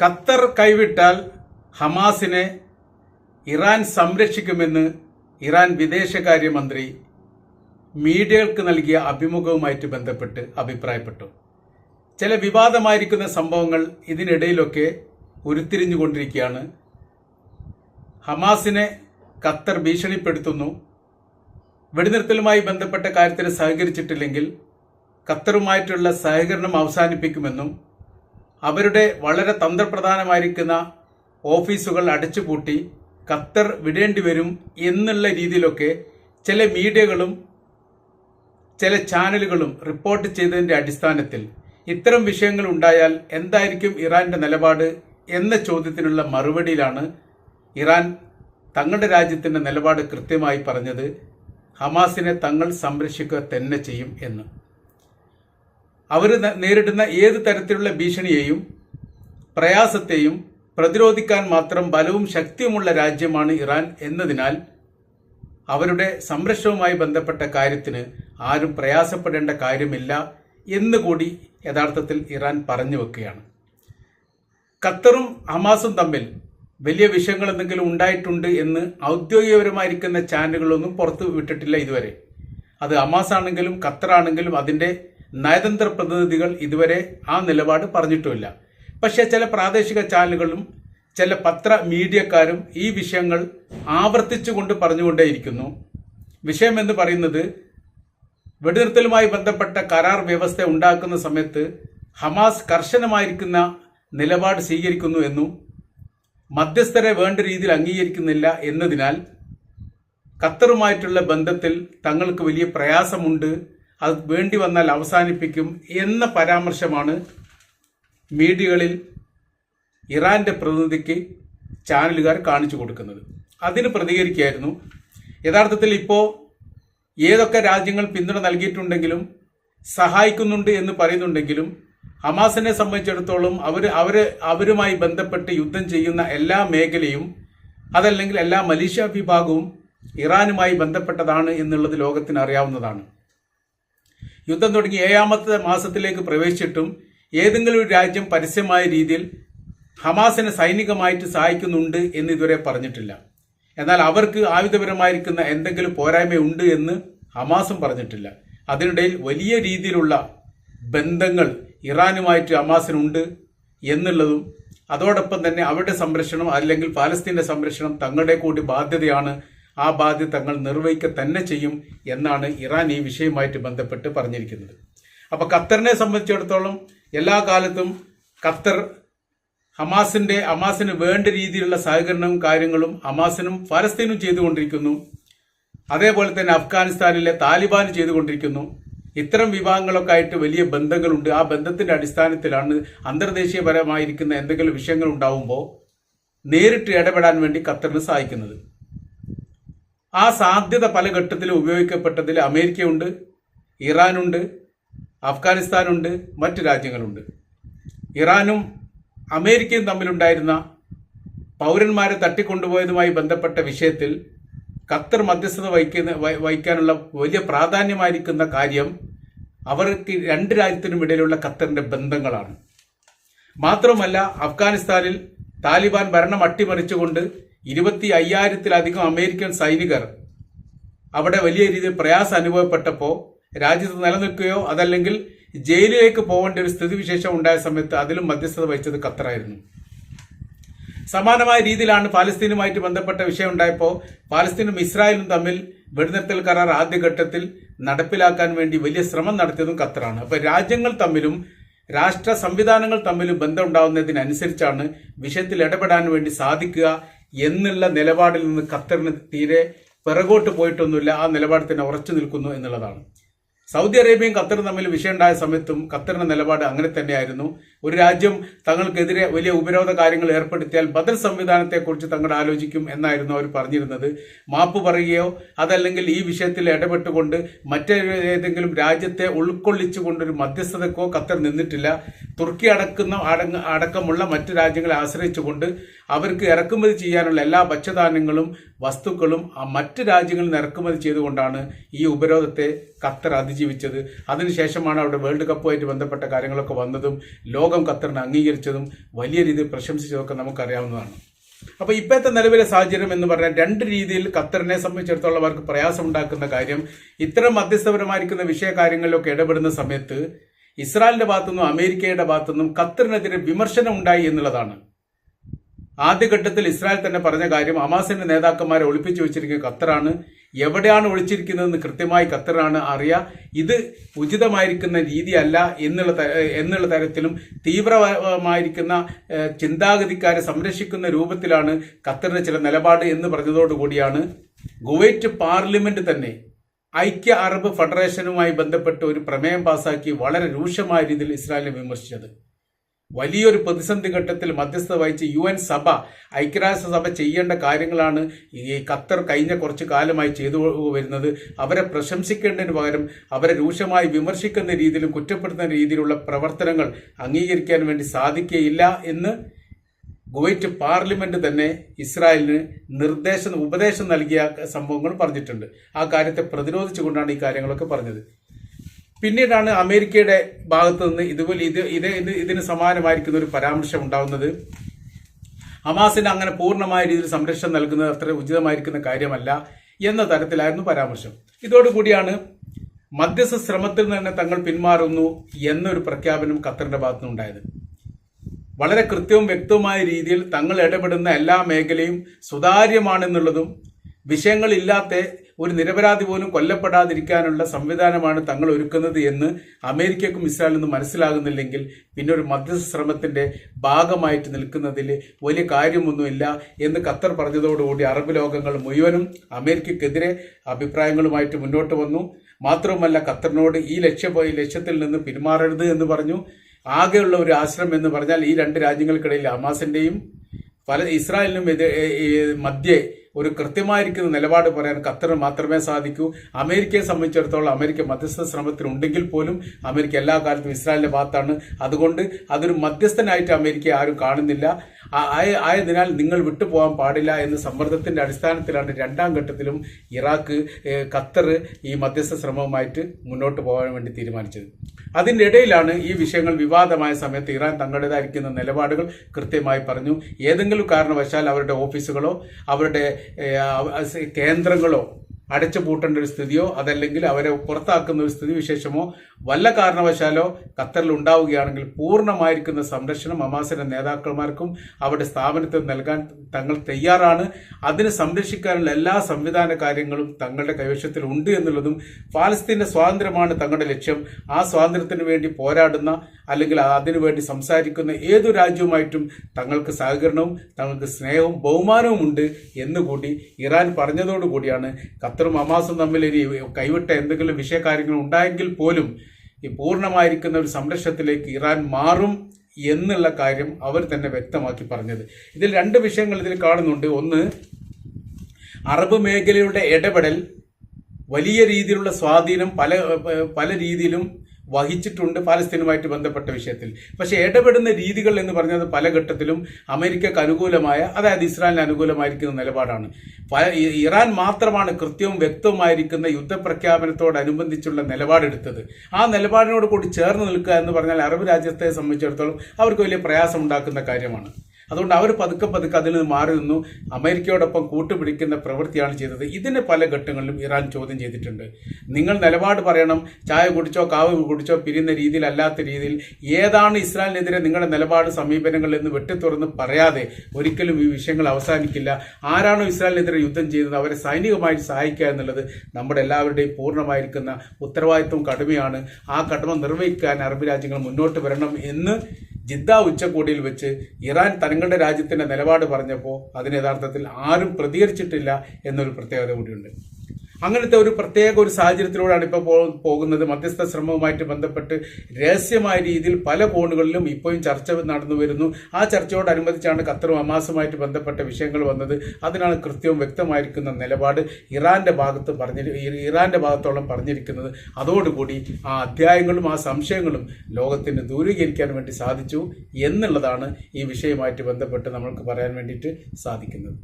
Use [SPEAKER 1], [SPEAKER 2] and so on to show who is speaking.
[SPEAKER 1] Qatar കൈവിട്ടാൽ ഹമാസിനെ Iran സംരക്ഷിക്കുമെന്ന് Iran വിദേശകാര്യമന്ത്രി മീഡിയകൾക്ക് നൽകിയ അഭിമുഖവുമായിട്ട് ബന്ധപ്പെട്ട് അഭിപ്രായപ്പെട്ടു. ചില വിവാദമായിരിക്കുന്ന സംഭവങ്ങൾ ഇതിനിടയിലൊക്കെ ഉരുത്തിരിഞ്ഞുകൊണ്ടിരിക്കുകയാണ്. ഹമാസിനെ ഖത്തർ ഭീഷണിപ്പെടുത്തുന്നു. വെടിനിർത്തലുമായി ബന്ധപ്പെട്ട കാര്യത്തിന് സഹകരിച്ചിട്ടില്ലെങ്കിൽ ഖത്തറുമായിട്ടുള്ള സഹകരണം അവസാനിപ്പിക്കുമെന്നും അവരുടെ വളരെ തന്ത്രപ്രധാനമായിരിക്കുന്ന ഓഫീസുകൾ അടച്ചുപൂട്ടി ഖത്തർ വിടേണ്ടി വരും എന്നുള്ള രീതിയിലൊക്കെ ചില മീഡിയകളും ചില ചാനലുകളും റിപ്പോർട്ട് ചെയ്തതിന്റെ അടിസ്ഥാനത്തിൽ ഇത്തരം വിഷയങ്ങൾ ഉണ്ടായാൽ എന്തായിരിക്കും ഇറാന്റെ നിലപാട് എന്ന ചോദ്യത്തിനുള്ള മറുപടിയിലാണ് ഇറാൻ തങ്ങളുടെ രാജ്യത്തിന്റെ നിലപാട് കൃത്യമായി പറഞ്ഞത് ഹമാസിനെ തങ്ങൾ സംരക്ഷിക്കുക തന്നെ ചെയ്യും എന്ന്. അവർ നേരിടുന്ന ഏത് തരത്തിലുള്ള ഭീഷണിയെയും പ്രയാസത്തെയും പ്രതിരോധിക്കാൻ മാത്രം ബലവും ശക്തിയുമുള്ള രാജ്യമാണ് ഇറാൻ എന്നതിനാൽ അവരുടെ സംരക്ഷണവുമായി ബന്ധപ്പെട്ട കാര്യത്തിന് ആരും പ്രയാസപ്പെടേണ്ട കാര്യമില്ല എന്നുകൂടി യഥാർത്ഥത്തിൽ ഇറാൻ പറഞ്ഞു വെക്കുകയാണ്. ഖത്തറും ഹമാസും തമ്മിൽ വലിയ വിഷയങ്ങൾ എന്തെങ്കിലും ഉണ്ടായിട്ടുണ്ട് എന്ന് ഔദ്യോഗികപരമായിരിക്കുന്ന ചാനലുകളൊന്നും പുറത്തു വിട്ടിട്ടില്ല ഇതുവരെ. അത് ഹമാസ് ആണെങ്കിലും ഖത്തർ ആണെങ്കിലും അതിന്റെ നയതന്ത്ര പ്രതിനിധികൾ ഇതുവരെ ആ നിലപാട് പറഞ്ഞിട്ടുമില്ല. പക്ഷേ ചില പ്രാദേശിക ചാനലുകളും ചില പത്ര മീഡിയക്കാരും ഈ വിഷയങ്ങൾ ആവർത്തിച്ചുകൊണ്ട് പറഞ്ഞുകൊണ്ടേയിരിക്കുന്നു. വിഷയം എന്ന് പറയുന്നത് വെടിനിർത്തലുമായി ബന്ധപ്പെട്ട കരാർ വ്യവസ്ഥ ഉണ്ടാക്കുന്ന സമയത്ത് ഹമാസ് കർശനമായിരിക്കുന്ന നിലപാട് സ്വീകരിക്കുന്നു എന്നും മധ്യസ്ഥരെ വേണ്ട രീതിയിൽ അംഗീകരിക്കുന്നില്ല എന്നതിനാൽ ഖത്തറുമായിട്ടുള്ള ബന്ധത്തിൽ തങ്ങൾക്ക് വലിയ പ്രയാസമുണ്ട് അത് വേണ്ടി വന്നാൽ അവസാനിപ്പിക്കും എന്ന പരാമർശമാണ് മീഡിയകളിൽ ഇറാന്റെ പ്രതിനിധിക്ക് ചാനലുകാർ കാണിച്ചു കൊടുക്കുന്നത്. അതിന് പ്രതികരിക്കുകയായിരുന്നു. യഥാർത്ഥത്തിൽ ഇപ്പോൾ ഏതൊക്കെ രാജ്യങ്ങൾ പിന്തുണ നൽകിയിട്ടുണ്ടെങ്കിലും സഹായിക്കുന്നുണ്ട് എന്ന് പറയുന്നുണ്ടെങ്കിലും ഹമാസിനെ സംബന്ധിച്ചിടത്തോളം അവർ അവർ അവരുമായി ബന്ധപ്പെട്ട് യുദ്ധം ചെയ്യുന്ന എല്ലാ മേഖലയും അതല്ലെങ്കിൽ എല്ലാ മലേഷ്യ വിഭാഗവും ഇറാനുമായി ബന്ധപ്പെട്ടതാണ് എന്നുള്ളത് ലോകത്തിന് അറിയാവുന്നതാണ്. യുദ്ധം തുടങ്ങി ഏഴാമത്തെ മാസത്തിലേക്ക് പ്രവേശിച്ചിട്ടും ഏതെങ്കിലും ഒരു രാജ്യം പരസ്യമായ രീതിയിൽ ഹമാസിനെ സൈനികമായിട്ട് സഹായിക്കുന്നുണ്ട് എന്ന് ഇതുവരെ പറഞ്ഞിട്ടില്ല. എന്നാൽ അവർക്ക് ആയുധപരമായിരിക്കുന്ന എന്തെങ്കിലും പോരായ്മയുണ്ട് എന്ന് ഹമാസും പറഞ്ഞിട്ടില്ല. അതിനിടയിൽ വലിയ രീതിയിലുള്ള ബന്ധങ്ങൾ ഇറാനുമായിട്ട് ഹമാസിനുണ്ട് എന്നുള്ളതും അതോടൊപ്പം തന്നെ അവരുടെ സംരക്ഷണം അല്ലെങ്കിൽ പാലസ്തീന്റെ സംരക്ഷണം തങ്ങളുടെ കൂടി ബാധ്യതയാണ് ആ ബാധ്യത തങ്ങൾ നിർവഹിക്കുക തന്നെ ചെയ്യും എന്നാണ് ഇറാൻ ഈ വിഷയവുമായിട്ട് ബന്ധപ്പെട്ട് പറഞ്ഞിരിക്കുന്നത്. അപ്പൊ ഖത്തറിനെ സംബന്ധിച്ചിടത്തോളം എല്ലാ കാലത്തും ഖത്തർ ഹമാസിന്റെ ഹമാസിന് വേണ്ട രീതിയിലുള്ള സഹകരണവും കാര്യങ്ങളും ഹമാസിനും ഫലസ്തീനും ചെയ്തുകൊണ്ടിരിക്കുന്നു. അതേപോലെ തന്നെ അഫ്ഗാനിസ്ഥാനിലെ താലിബാൻ ചെയ്തുകൊണ്ടിരിക്കുന്നു. ഇത്തരം വിഭാഗങ്ങളൊക്കെ ആയിട്ട് വലിയ ബന്ധങ്ങളുണ്ട്. ആ ബന്ധത്തിന്റെ അടിസ്ഥാനത്തിലാണ് അന്തർദേശീയപരമായിരിക്കുന്ന എന്തെങ്കിലും വിഷയങ്ങൾ ഉണ്ടാവുമ്പോൾ നേരിട്ട് ഇടപെടാൻ വേണ്ടി ഖത്തറിന് സഹായിക്കുന്നത്. ആ സാധ്യത പല ഘട്ടത്തിലും ഉപയോഗിക്കപ്പെട്ടതിൽ അമേരിക്കയുണ്ട് ഇറാനുണ്ട് അഫ്ഗാനിസ്ഥാനുണ്ട് മറ്റ് രാജ്യങ്ങളുണ്ട്. ഇറാനും അമേരിക്കയും തമ്മിലുണ്ടായിരുന്ന പൗരന്മാരെ തട്ടിക്കൊണ്ടുപോയതുമായി ബന്ധപ്പെട്ട വിഷയത്തിൽ ഖത്തർ മധ്യസ്ഥത വഹിക്കുന്ന വഹിക്കാനുള്ള വലിയ പ്രാധാന്യമായിരിക്കുന്ന കാര്യം അവർക്ക് രണ്ട് രാജ്യത്തിനും ഇടയിലുള്ള ഖത്തറിന്റെ ബന്ധങ്ങളാണ്. മാത്രമല്ല അഫ്ഗാനിസ്ഥാനിൽ താലിബാൻ ഭരണം അട്ടിമറിച്ചുകൊണ്ട് ഇരുപത്തി അയ്യായിരത്തിലധികം അമേരിക്കൻ സൈനികർ അവിടെ വലിയ രീതിയിൽ പ്രയാസം അനുഭവപ്പെട്ടപ്പോൾ രാജ്യത്ത് നിലനിൽക്കുകയോ അതല്ലെങ്കിൽ ജയിലിലേക്ക് പോകേണ്ട ഒരു സ്ഥിതിവിശേഷം ഉണ്ടായ സമയത്ത് അതിലും മധ്യസ്ഥത വഹിച്ചത് ഖത്തറായിരുന്നു. സമാനമായ രീതിയിലാണ് പാലസ്തീനുമായിട്ട് ബന്ധപ്പെട്ട വിഷയം ഉണ്ടായപ്പോൾ പാലസ്തീനും ഇസ്രായേലും തമ്മിൽ വെടിനിർത്തൽ കരാർ ആദ്യഘട്ടത്തിൽ നടപ്പിലാക്കാൻ വേണ്ടി വലിയ ശ്രമം നടത്തിയതും ഖത്തറാണ്. അപ്പോൾ രാജ്യങ്ങൾ തമ്മിലും രാഷ്ട്ര സംവിധാനങ്ങൾ തമ്മിലും ബന്ധം ഉണ്ടാവുന്നതിനനുസരിച്ചാണ് വിഷയത്തിൽ ഇടപെടാൻ വേണ്ടി സാധിക്കുക എന്നുള്ള നിലപാടിൽ നിന്ന് ഖത്തറിന് തീരെ പിറകോട്ട് പോയിട്ടൊന്നുമില്ല. ആ നിലപാട് തന്നെ ഉറച്ചു നിൽക്കുന്നു എന്നുള്ളതാണ്. സൗദി അറേബ്യയും ഖത്തറും തമ്മിൽ വിഷയമുണ്ടായ സമയത്തും ഖത്തറിന്റെ നിലപാട് അങ്ങനെ തന്നെയായിരുന്നു. ഒരു രാജ്യം തങ്ങൾക്കെതിരെ വലിയ ഉപരോധ കാര്യങ്ങൾ ഏർപ്പെടുത്തിയാൽ ബദൽ സംവിധാനത്തെക്കുറിച്ച് തങ്ങൾ ആലോചിക്കും എന്നായിരുന്നു അവർ പറഞ്ഞിരുന്നത്. മാപ്പ് പറയുകയോ അതല്ലെങ്കിൽ ഈ വിഷയത്തിൽ ഇടപെട്ടുകൊണ്ട് മറ്റേതെങ്കിലും രാജ്യത്തെ ഉൾക്കൊള്ളിച്ചുകൊണ്ടൊരു മധ്യസ്ഥതക്കോ ഖത്തർ നിന്നിട്ടില്ല. തുർക്കി അടക്കുന്ന അടക്കമുള്ള മറ്റു രാജ്യങ്ങളെ ആശ്രയിച്ചുകൊണ്ട് അവർക്ക് ഇറക്കുമതി ചെയ്യാനുള്ള എല്ലാ ഭക്ഷ്യധാന്യങ്ങളും വസ്തുക്കളും മറ്റ് രാജ്യങ്ങളിൽ നിന്ന് ഇറക്കുമതി ചെയ്തുകൊണ്ടാണ് ഈ ഉപരോധത്തെ ഖത്തർ അതിജീവിച്ചത്. അതിനുശേഷമാണ് അവിടെ വേൾഡ് കപ്പുമായിട്ട് ബന്ധപ്പെട്ട കാര്യങ്ങളൊക്കെ വന്നതും. ലോക ലോകം ഖത്തറിനെ അംഗീകരിച്ചതും വലിയ രീതിയിൽ പ്രശംസിച്ചതൊക്കെ നമുക്കറിയാവുന്നതാണ്. അപ്പോൾ ഇപ്പോഴത്തെ നിലവിലെ സാഹചര്യം എന്ന് പറഞ്ഞാൽ രണ്ട് രീതിയിൽ ഖത്തറിനെ സംബന്ധിച്ചിടത്തോളം അവർക്ക് പ്രയാസമുണ്ടാക്കുന്ന കാര്യം ഇത്തരം മധ്യസ്ഥപരമായിരിക്കുന്ന വിഷയകാര്യങ്ങളിലൊക്കെ ഇടപെടുന്ന സമയത്ത് ഇസ്രായേലിന്റെ ഭാഗത്തുനിന്നും അമേരിക്കയുടെ ഭാഗത്തുനിന്നും ഖത്തറിനെതിരെ വിമർശനം ഉണ്ടായി എന്നുള്ളതാണ്. ആദ്യഘട്ടത്തിൽ ഇസ്രായേൽ തന്നെ പറഞ്ഞ കാര്യം അമാസിന്റെ നേതാക്കന്മാരെ ഒളിപ്പിച്ചു വെച്ചിരിക്കുന്ന ഖത്തറാണ്. എവിടെയാണ് ഒളിച്ചിരിക്കുന്നതെന്ന് കൃത്യമായി ഖത്തറാണ് അറിയുക ഇത് ഉചിതമായിരിക്കുന്ന രീതിയല്ല എന്നുള്ള എന്നുള്ള തരത്തിലും തീവ്രമായിരിക്കുന്ന ചിന്താഗതിക്കാരെ സംരക്ഷിക്കുന്ന രൂപത്തിലാണ് ഖത്തറിന്റെ ചില നിലപാട് എന്ന് പറഞ്ഞതോടുകൂടിയാണ് കുവൈറ്റ് പാർലമെന്റ് തന്നെ ഐക്യ അറബ് ഫെഡറേഷനുമായി ബന്ധപ്പെട്ട് ഒരു പ്രമേയം പാസാക്കി വളരെ രൂക്ഷമായ രീതിയിൽ ഇസ്രായേലിനെ വിമർശിച്ചത്. വലിയൊരു പ്രതിസന്ധി ഘട്ടത്തിൽ മധ്യസ്ഥത വഹിച്ച് യു എൻ സഭ ഐക്യരാഷ്ട്രസഭ ചെയ്യേണ്ട കാര്യങ്ങളാണ് ഈ ഖത്തർ കഴിഞ്ഞ കുറച്ച് കാലമായി ചെയ്തു വരുന്നത്. അവരെ പ്രശംസിക്കേണ്ടതിന് പകരം അവരെ രൂക്ഷമായി വിമർശിക്കുന്ന രീതിയിലും കുറ്റപ്പെടുത്തുന്ന രീതിയിലുള്ള പ്രവർത്തനങ്ങൾ അംഗീകരിക്കാൻ വേണ്ടി സാധിക്കുകയില്ല എന്ന് കുവൈറ്റ് പാർലമെന്റ് തന്നെ ഇസ്രായേലിന് നിർദ്ദേശം ഉപദേശം നൽകിയ സംഭവങ്ങൾ പറഞ്ഞിട്ടുണ്ട്. ആ കാര്യത്തെ പ്രതിരോധിച്ചുകൊണ്ടാണ് ഈ കാര്യങ്ങളൊക്കെ പറഞ്ഞത്. പിന്നീടാണ് അമേരിക്കയുടെ ഭാഗത്തു നിന്ന് ഇതുപോലെ ഇത് ഇത് ഇത് ഇതിന് സമാനമായിരിക്കുന്ന ഒരു പരാമർശം ഉണ്ടാവുന്നത്. ഹമാസിന് അങ്ങനെ പൂർണമായ രീതിയിൽ സംരക്ഷണം നൽകുന്നത് അത്ര ഉചിതമായിരിക്കുന്ന കാര്യമല്ല എന്ന തരത്തിലായിരുന്നു പരാമർശം. ഇതോടുകൂടിയാണ് മധ്യസ്ഥ ശ്രമത്തിൽ തന്നെ തങ്ങൾ പിന്മാറുന്നു എന്നൊരു പ്രഖ്യാപനം ഖത്തറിന്റെ ഭാഗത്തു നിന്നുണ്ടായത് വളരെ കൃത്യവും വ്യക്തവുമായ രീതിയിൽ തങ്ങൾ ഇടപെടുന്ന എല്ലാ മേഖലയും സുതാര്യമാണെന്നുള്ളതും വിഷയങ്ങളില്ലാത്ത ഒരു നിരപരാധി പോലും കൊല്ലപ്പെടാതിരിക്കാനുള്ള സംവിധാനമാണ് തങ്ങൾ ഒരുക്കുന്നത് എന്ന് അമേരിക്കക്കും ഇസ്രായേലിനും മനസ്സിലാകുന്നില്ലെങ്കിൽ പിന്നെ ഒരു മധ്യസ്ഥ ശ്രമത്തിന്റെ ഭാഗമായിട്ട് നിൽക്കുന്നതിൽ വലിയ കാര്യമൊന്നുമില്ല എന്ന് ഖത്തർ പറഞ്ഞതോടുകൂടി അറബ് ലോകങ്ങൾ മുഴുവനും അമേരിക്കക്കെതിരെ അഭിപ്രായങ്ങളുമായിട്ട് മുന്നോട്ട് വന്നു. മാത്രവുമല്ല ഖത്തറിനോട് ഈ ലക്ഷ്യ ഈ ലക്ഷ്യത്തിൽ നിന്ന് പിന്മാറരുത് എന്ന് പറഞ്ഞു. ആകെയുള്ള ഒരു ആശ്രമം എന്ന് പറഞ്ഞാൽ ഈ രണ്ട് രാജ്യങ്ങൾക്കിടയിൽ ഹമാസിന്റെയും പല ഇസ്രായേലിനും എതിരെ മധ്യേ ഒരു കൃത്യമായിരിക്കുന്ന നിലപാട് പറയാൻ ഖത്തറിന് മാത്രമേ സാധിക്കൂ. അമേരിക്കയെ സംബന്ധിച്ചിടത്തോളം അമേരിക്ക മധ്യസ്ഥ ശ്രമത്തിനുണ്ടെങ്കിൽ പോലും അമേരിക്ക എല്ലാ കാലത്തും ഇസ്രായേലിന്റെ ഭാഗത്താണ്. അതുകൊണ്ട് അതൊരു മധ്യസ്ഥനായിട്ട് അമേരിക്ക ആരും കാണുന്നില്ല. ആയതിനാൽ നിങ്ങൾ വിട്ടുപോകാൻ പാടില്ല എന്ന സമ്മർദ്ദത്തിന്റെ അടിസ്ഥാനത്തിലാണ് രണ്ടാം ഘട്ടത്തിലും ഇറാഖ് ഖത്തർ ഈ മധ്യസ്ഥ ശ്രമവുമായിട്ട് മുന്നോട്ട് പോകാൻ വേണ്ടി തീരുമാനിച്ചത്. അതിന്റെ ഇടയിലാണ് ഈ വിഷയങ്ങൾ വിവാദമായ സമയത്ത് ഇറാൻ തങ്ങളുടേതായിരിക്കുന്ന നിലപാടുകൾ കൃത്യമായി പറഞ്ഞു. ഏതെങ്കിലും കാരണവശാൽ അവരുടെ ഓഫീസുകളോ അവരുടെ കേന്ദ്രങ്ങളോ അടച്ചു പൂട്ടേണ്ട ഒരു സ്ഥിതിയോ അതല്ലെങ്കിൽ അവരെ പുറത്താക്കുന്ന ഒരു സ്ഥിതി വിശേഷമോ വല്ല കാരണവശാലോ ഖത്തറിൽ ഉണ്ടാവുകയാണെങ്കിൽ പൂർണമായിരിക്കുന്ന സംരക്ഷണം അമാസിന്റെ നേതാക്കന്മാർക്കും അവരുടെ സ്ഥാപനത്തിൽ നൽകാൻ തങ്ങൾ തയ്യാറാണ്. അതിന് സംരക്ഷിക്കാനുള്ള എല്ലാ സംവിധാന കാര്യങ്ങളും തങ്ങളുടെ കൈവശത്തിൽ ഉണ്ട് എന്നുള്ളതും ഫാലസ്തീന്റെ സ്വാതന്ത്ര്യമാണ് തങ്ങളുടെ ലക്ഷ്യം. ആ സ്വാതന്ത്ര്യത്തിന് വേണ്ടി പോരാടുന്ന അല്ലെങ്കിൽ അതിനുവേണ്ടി സംസാരിക്കുന്ന ഏതു രാജ്യവുമായിട്ടും തങ്ങൾക്ക് സഹകരണവും തങ്ങൾക്ക് സ്നേഹവും ബഹുമാനവും ഉണ്ട് എന്നുകൂടി ഇറാൻ പറഞ്ഞതോടുകൂടിയാണ് ഖത്തറും ഹമാസും തമ്മിൽ ഇനി കൈവിട്ട എന്തെങ്കിലും വിഷയകാര്യങ്ങൾ ഉണ്ടായെങ്കിൽ പോലും ഈ പൂർണമായിരിക്കുന്ന ഒരു സംരക്ഷണത്തിലേക്ക് ഇറാൻ മാറും എന്നുള്ള കാര്യം അവർ തന്നെ വ്യക്തമാക്കി പറഞ്ഞത്. ഇതിൽ രണ്ട് വിഷയങ്ങൾ ഇതിൽ കാണുന്നുണ്ട്. ഒന്ന് അറബ് മേഖലയുടെ ഇടപെടൽ വലിയ രീതിയിലുള്ള സ്വാധീനം പല പല രീതിയിലും വഹിച്ചിട്ടുണ്ട് പാലസ്തീനുമായിട്ട് ബന്ധപ്പെട്ട വിഷയത്തിൽ. പക്ഷെ ഇടപെടുന്ന രീതികൾ എന്ന് പറഞ്ഞത് പല ഘട്ടത്തിലും അമേരിക്കക്ക് അനുകൂലമായ അതായത് ഇസ്രായേലിന് അനുകൂലമായിരിക്കുന്ന നിലപാടാണ്. ഇറാൻ മാത്രമാണ് കൃത്യവും വ്യക്തവുമായിരിക്കുന്ന യുദ്ധപ്രഖ്യാപനത്തോടനുബന്ധിച്ചുള്ള നിലപാടെടുത്തത്. ആ നിലപാടിനോട് കൂടി ചേർന്ന് നിൽക്കുക എന്ന് പറഞ്ഞാൽ അറബ് രാജ്യത്തെ സംബന്ധിച്ചിടത്തോളം അവർക്ക് വലിയ പ്രയാസമുണ്ടാക്കുന്ന കാര്യമാണ്. അതുകൊണ്ട് അവർ പതുക്കെ പതുക്കെ അതിൽ നിന്ന് മാറി നിന്നു. അമേരിക്കയോടൊപ്പം കൂട്ടുപിടിക്കുന്ന പ്രവൃത്തിയാണ് ചെയ്തത്. ഇതിന് പല ഘട്ടങ്ങളിലും ഇറാൻ ചോദ്യം ചെയ്തിട്ടുണ്ട്. നിങ്ങൾ നിലപാട് പറയണം. ചായ കുടിച്ചോ കാവ് കുടിച്ചോ പിരിയുന്ന രീതിയിലല്ലാത്ത രീതിയിൽ ഏതാണ് ഇസ്രായേലിനെതിരെ നിങ്ങളുടെ നിലപാട് സമീപനങ്ങളിൽ നിന്ന് വെട്ടിത്തുറന്ന് പറയാതെ ഒരിക്കലും ഈ വിഷയങ്ങൾ അവസാനിക്കില്ല. ആരാണോ ഇസ്രായേലിനെതിരെ യുദ്ധം ചെയ്യുന്നത്? അവരെ സൈനികമായി സഹായിക്കുക എന്നുള്ളത് നമ്മുടെ എല്ലാവരുടെയും പൂർണമായിരിക്കുന്ന ഉത്തരവാദിത്വം കടുമയാണ്. ആ കടമ നിർവഹിക്കാൻ അറബ് രാജ്യങ്ങൾ മുന്നോട്ട് വരണം എന്ന് ജിദ്ദ ഉച്ചകോടിയിൽ വെച്ച് ഇറാൻ തങ്ങളുടെ രാജ്യത്തിന്റെ നിലപാട് പറഞ്ഞപ്പോൾ അതിന് യഥാർത്ഥത്തിൽ ആരും പ്രതികരിച്ചിട്ടില്ല എന്നൊരു പ്രത്യേകത കൂടിയുണ്ട്. അങ്ങനത്തെ ഒരു പ്രത്യേക ഒരു സാഹചര്യത്തിലൂടെയാണ് ഇപ്പോൾ പോകുന്നത്. മധ്യസ്ഥ ശ്രമവുമായിട്ട് ബന്ധപ്പെട്ട് രഹസ്യമായ രീതിയിൽ പല കോണുകളിലും ഇപ്പോഴും ചർച്ച നടന്നു വരുന്നു. ആ ചർച്ചയോടനുബന്ധിച്ചാണ് ഖത്തറും ഹമാസുമായിട്ട് ബന്ധപ്പെട്ട വിഷയങ്ങൾ വന്നത്. അതിനാണ് കൃത്യവും വ്യക്തമായിരിക്കുന്ന നിലപാട് ഇറാന്റെ ഭാഗത്ത് പറഞ്ഞി ഇറാന്റെ ഭാഗത്തോളം പറഞ്ഞിരിക്കുന്നത്. അതോടുകൂടി ആ അധ്യായങ്ങളും ആ സംശയങ്ങളും ലോകത്തിന് ദൂരീകരിക്കാൻ വേണ്ടി സാധിച്ചു എന്നുള്ളതാണ് ഈ വിഷയവുമായിട്ട് ബന്ധപ്പെട്ട് നമ്മൾക്ക് പറയാൻ വേണ്ടിയിട്ട് സാധിക്കുന്നത്.